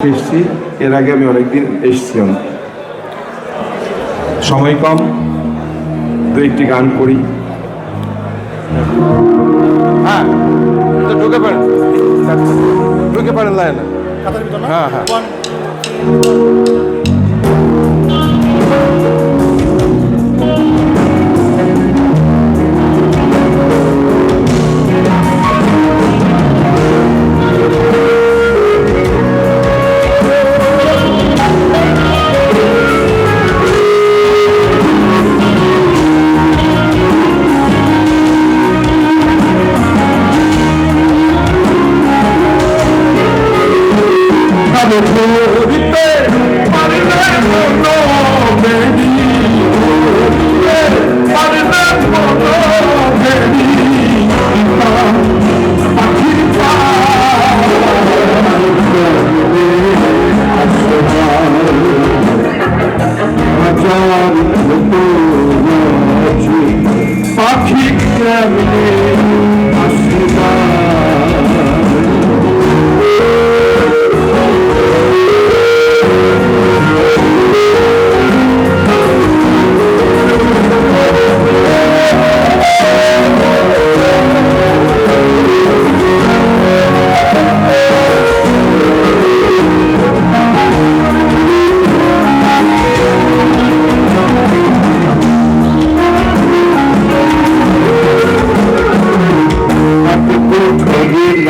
এসেছি। এর আগে আমি অনেকদিন এসেছিলাম। সময় কম দু একটি গান করি। হ্যাঁ তো ঢুকে পড়েন। ঢুকে পড়েন লাইনে। হ্যাঁ হ্যাঁ।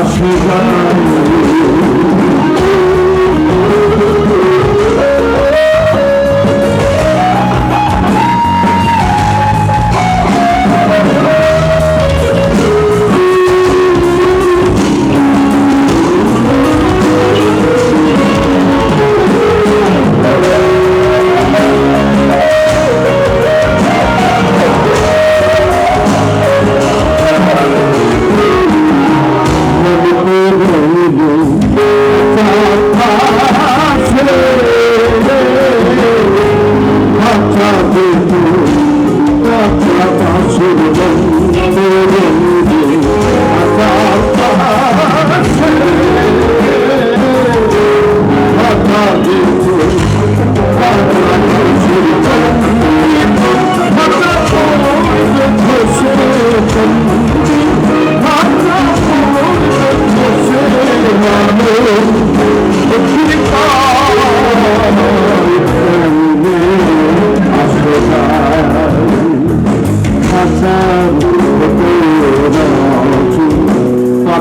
আসিবা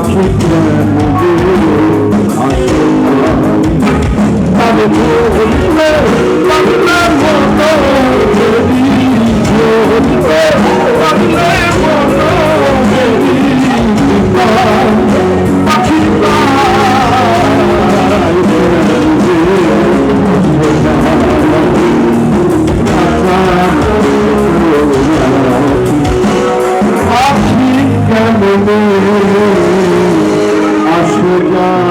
aşıklar oldu aşıklar oldu Hallelujah.